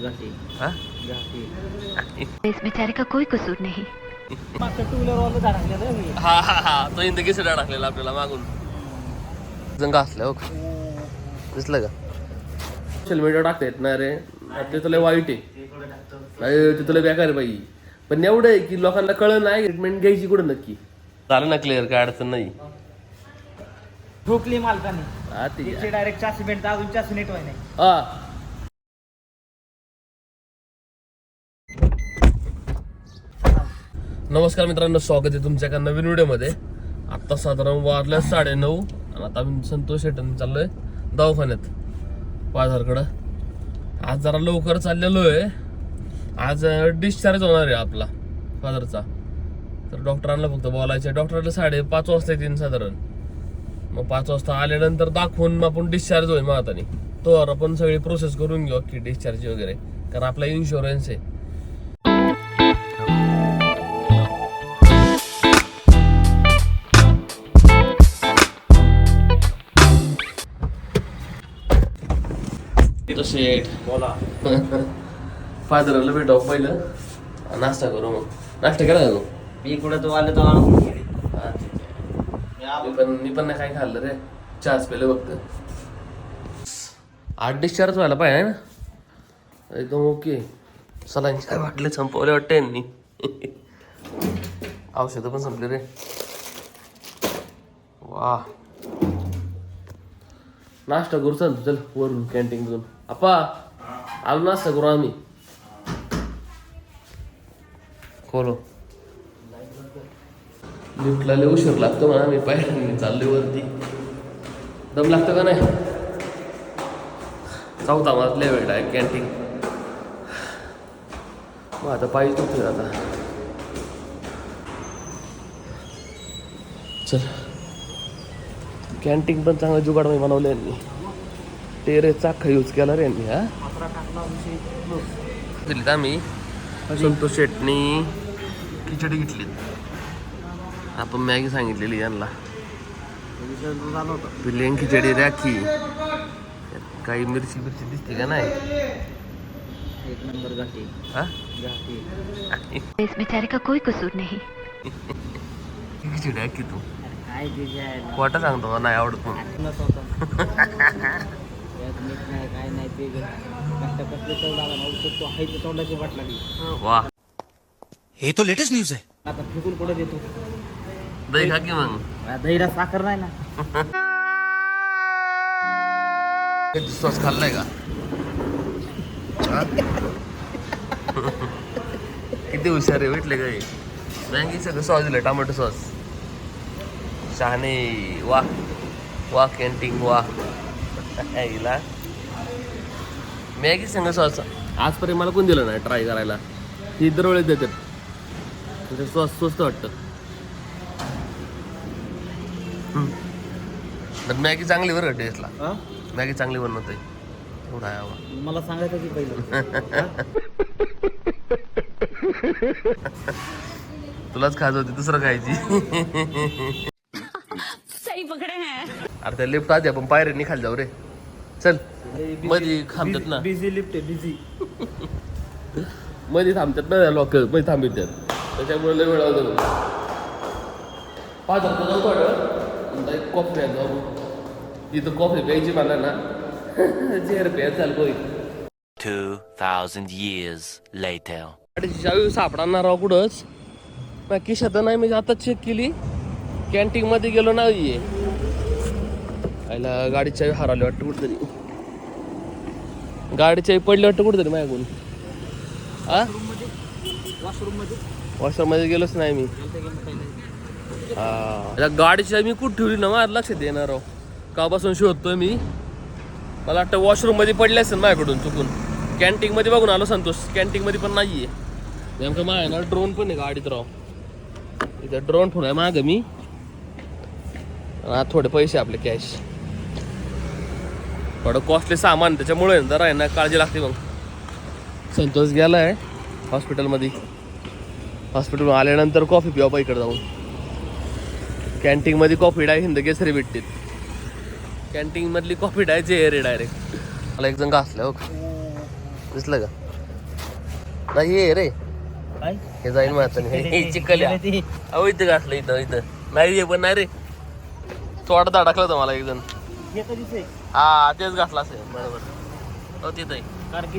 हा? इस बेचारे का कोई कसूर नहीं। हा हा हा. तो इंदगी सिडा टाकलेला आपल्याला मागून. जंग असल्या हो. दिसलं का? सोशल मीडिया टाकतायत ना रे. ते तुला वाईट आहे. नाही ते तुला बेकार बाई. पण एवढं आहे की लोकांना कळलं नाही ट्रीटमेंट घ्यायची कुठं नक्की? झालं ना क्लिअर काय अडचण नाही. ठोकली मालकाने. हा ठीक आहे त्याची डायरेक्ट चारशे पेंट अजून नेट व्हाय नाही हा. नमस्कार मित्रांनो स्वागत आहे तुमच्या एका नवीन व्हिडिओमध्ये. आत्ता साधारण वाजल्या साडे नऊ आणि आता आम्ही संतोष शेटन चाललोय दवाखान्यात बाजारकडं. आज जरा लवकर चाललेलो आहे. आज डिस्चार्ज होणार आहे आपला फादरचा तर डॉक्टरांना फक्त बोलायचं डॉक्टरला साडे पाच वाजता येतील साधारण. मग पाच वाजता आल्यानंतर दाखवून मग आपण डिस्चार्ज होईल मग आता तो आपण सगळी प्रोसेस करून घेऊ की डिस्चार्ज वगैरे. कारण आपला इन्शुरन्स आहे. बोला. फादरला भेटावं पहिलं. नाश्ता करू मग. नाश्ता केला का तू? मी कुठं तो आलं तर आणून. हा, ठीक आहे. मी पण मी पण नाही काय खाल्लं रे. चहाच पेलं फक्त. आठ डिस्चार्ज व्हायला पाहिजे ना? एकदम ओके. सलाईन काय वाटले? संपवले वाटते यांनी. औषधं पण संपले रे. वा नाश्ता करू चल चल वरून कॅन्टीन मधून. आपा आलो नाश्ता करू आम्ही खोलो लिफ्टला लय उशीर लागतो म्हणा मी पाहिजे चाललोय वरती दम लागतो का नाही चौथा मजल्या वेळ आहे कॅन्टीन मग आता पाहिजे होते आता चल कॅन्टीन पण चांगलं जुगाड मी बनवलं यांनी टेरे चाखा यूज केला रे यांनी हा. दिलीत आम्ही संतोष शेटनी खिचडी घेतली. आपण मॅगी सांगितलेली यांना. प्लेन खिचडी राखी काही मिरची मिरची दिसते का नाही? एक नंबर घाटी हा? घाटी इस बेचारे का कोई कसूर नहीं। खिचडी राखी तू? काय खोटा सांगतो नाही आवडत म्हणून. आठवणच होतं. यात मीठ नाही काय नाही ते कष्ट कसले चव लागला ना औषध तो आहे ते तोंडाची वाट लागली वा. ये तो लेटेस्ट न्यूज है आता फेकून कुठे देतो? दही खा की मग? दहीला साखर नाही ना. कधी सॉस खाल्लाय का? हा? किती हुशार आहे भेटले काय? मॅगी सगळं सॉस दिलं टोमॅटो सॉस शहाणे वा. वा कॅन्टीन वा. हिला. मॅगी संग सॉस आजपर्यंत मला कोण दिलं नाही ट्राय करायला. ही दरवेळेस देतात. म्हणजे सॉस स्वस्त वाटतं. पण मॅगी चांगली बरं टेस्टला हा? मॅगी चांगली बनवते एवढा आहे हवा मला सांगायचं की पहिलं. तुलाच खायचं होती दुसरं खायची. सही पकड़े. हैं अरे त्या लिफ्ट आधी आपण पायऱ्यांनी खाली जाऊ रे. चल. मध्ये थांबतात ना. बिझी लिफ्ट आहे बिझी मध्ये थांबतात ना लोक मध्ये थांबितात त्याच्यामुळे लय वेळ होतो पाच हजार जाऊ एक कॉफी प्यायला जाऊ. इथं कॉफी प्यायची मला ना. चेअर प्यायला चाल कोई. 2000 years later. गाडीची चावी सापडणार राव कुठंच नाही खिशात नाही म्हणजे आता चेक केली. कॅन्टीन मध्ये गेलो नाहीये. आयला गाडी गाडीच्या हरवली वाटतं कुठतरी. गाडीच्या पडली वाटतं कुठतरी माझ्याकडून हा वॉशरूममध्ये गेलोच नाही मी. हा. गाडीच्या गाडीची मी कुठं ठेवली ना माझ्या लक्षात येणार राव. कापासून शोधतोय मी. मला वाटतं वॉशरूममध्ये पडले असेल माझ्याकडून चुकून. कॅन्टीन मध्ये बघून आलो संतोष. कॅन्टीन मध्ये पण नाहीये. नेमकं माझ्या ना ड्रोन पण आहे गाडीत राव. इथं ड्रोन ठेवलाय माग मी. आता थोडे पैसे आपले कॅश थोडं कॉस्टली सामान त्याच्यामुळे जरा आहे ना काळजी लागते मग संतोष गेलाय हॉस्पिटलमध्ये हॉस्पिटल आल्यानंतर कॉफी पिवा पा इकडे जाऊन. कॅन्टीनमध्ये कॉफी डाय हिंद केसरी भेटते कॅन्टीनमधली कॉफी डायचे एअर डायरेक्ट मला एक जण घासलं हो दिसलं का? नाही हे रे. हे जाईल माझं हे चिकल्या ते अहो इथं घातलं इथं इथं. नाही हे पण नाही रे. थोडा धडकलं होतं मला एक जण. हे तेच घातला असेल. बरोबर. हो तिथं. कारण की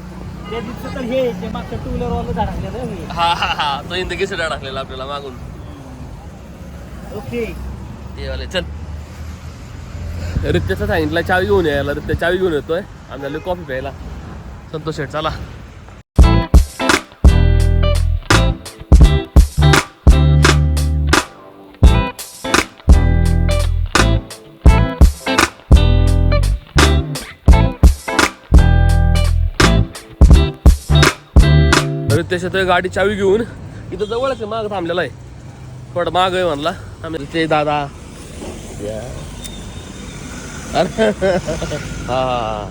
त्या दिवशी तर हे ते मागच्या टू व्हीलर वाला हे. हा हा तो इंद किसडा टाकलेला आपल्याला मागून. ओके. ते वाले. चल. रित्याचं सांगितलं चावी घेऊन यायला रित्या चावी घेऊन येतोय. आम्हाला कॉफी प्यायला. संतोष शेठ चला. रित्याश येतोय गाडी चावी घेऊन. इथं जवळच आहे माग थांबलेला आहे. थोडं माग आहे म्हणला. आम्ही ते दादा. हा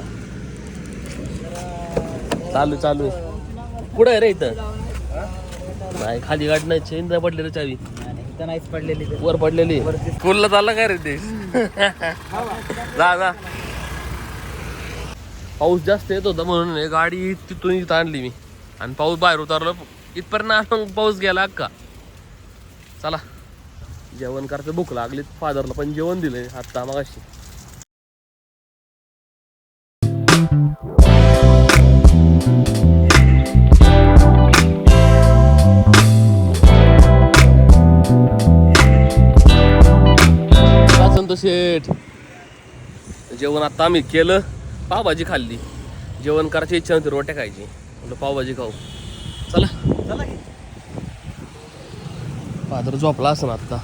चालू चालू. कुठं आहे रे इथं? नाही खाली गाडी नाही चेंद्र पडली रे चावी. नाहीच पडलेली. वर पडलेली स्कूलला चालला काय रे ते? जा जा. पाऊस जास्त येत होता म्हणून गाडी तिथून इथं आणली मी. आणि पाऊस बाहेर उतरलो इथपर्यंत आलो मग पाऊस गेला अक्का. चला. जेवण करते भूक लागली फादरला पण जेवण दिलंय आत्ता मगाशी. का शेठ. जेवण आता आम्ही केलं पावभाजी खाल्ली. जेवण करायची इच्छा नव्हती रोट्या खायची. म्हणलं पावभाजी खाऊ. चला. चला की. फादर झोपला असं आत्ता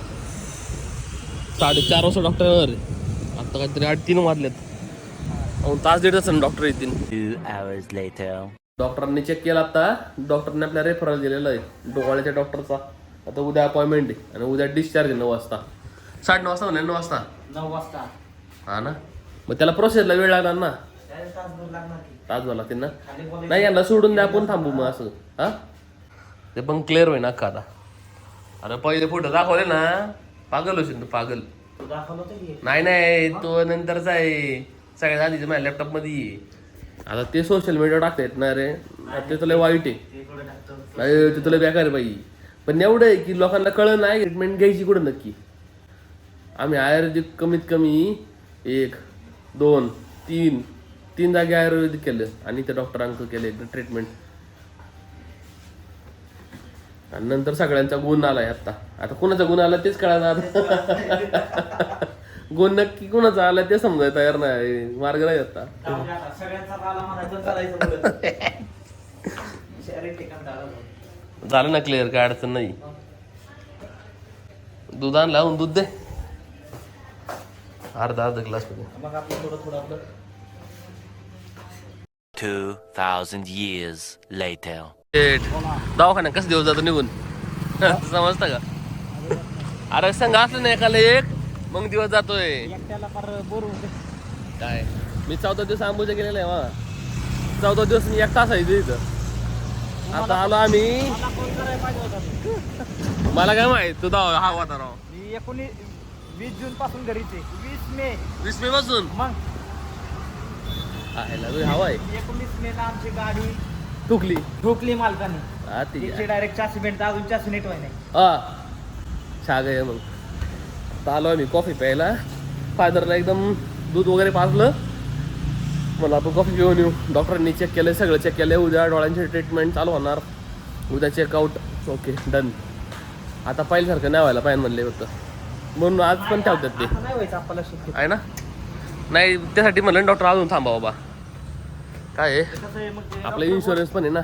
साडेचार वाजता डॉक्टर येणार आहे. आता काहीतरी आठ तीन वाजलेत. अहो, तास दीड तास डॉक्टर येतील. Two hours later. डॉक्टरांनी चेक केला आता. डॉक्टरने आपल्या रेफरल दिलेला आहे. डोळ्याच्या डॉक्टरचा आता उद्या अपॉइंटमेंट आहे. आणि उद्या डिस्चार्ज आहे नऊ वाजता. साडे नऊ वाजता म्हणे नऊ वाजता. नऊ वाजता. हा ना? मग त्याला प्रोसेसला वेळ लागणार ना? तासभर लागतील ना. नाही यांना सोडून द्या आपण थांबू मग असं. हा? ते पण क्लिअर होईना अख्खा आता. अरे पहिले फोटो दाखवले ना. पागल होशील तू पागल. नाही नाही तो नंतरचा आहे. सगळ्यात आधीच माझ्या लॅपटॉपमध्ये. आता ते सोशल मीडिया टाकतायत ना रे. ते तुला वाईट आहे. नाही ते तुला बेकार आहे बाई. पण एवढं आहे की लोकांना कळलं नाही ट्रीटमेंट घ्यायची कुठं नक्की. आम्ही आयुर्वेदिक कमीत कमी एक दोन तीन तीन जागे आयुर्वेदिक केलं आणि त्या डॉक्टरांक केलं ट्रीटमेंट आणि नंतर सगळ्यांचा गुण आलाय आता आता कोणाचा गुण आला तेच कळणार गुण नक्की कोणाचा आला ते समजायला तयार नाही. मार्ग नाही आता. आता. झालं. ना क्लिअर काय अडचण नाही. दूध आणलं लावून दूध दे. अर्धा अर्धा ग्लासमध्ये. मग आपलं थोडं थोडं आपलं Two thousand years later. शेट, दवाखान्यात कसं दिवस जातो निघून समजतं का अरे संघ असलं ना एकाला एक मग दिवस जातोय काय मी चौदा दिवस आंबोजा गेलेला आहे वा चौदा दिवस मी एकटा असायचो इथं आता आलो आम्ही मला काय माहीत तू दाव हा होता राव मी एकोणीस वीस जून पासून घरीच वीस मे वीस मे पासून मग आहे ना तुझी हवा आहे. एकोणीस मे ला आमची गाडी तुकली ठोकली मालकाने. हा ती डायरेक्ट चारशे मिनिट अजून चारशे नीट व्हाय नाही. हा. शाग आहे मग. आता आलो आम्ही कॉफी प्यायला. फादरला एकदम दूध वगैरे पाजलं. मला आपण कॉफी घेऊन येऊ. डॉक्टरांनी चेक केलं सगळं चेक केलं उद्या डोळ्यांची ट्रीटमेंट चालू होणार. उद्या चेकआउट ओके डन आता पहिल्यासारखं नाही व्हायला पाहिजे म्हणले होतं म्हणून आज पण ठेवतात ते. आता नाही व्हायचं आपल्याला शक्य. आहे ना? नाही त्यासाठी म्हणलं डॉक्टर अजून थांबा बाबा. काय आहे आपला आपलं इन्शुरन्स पण आहे ना.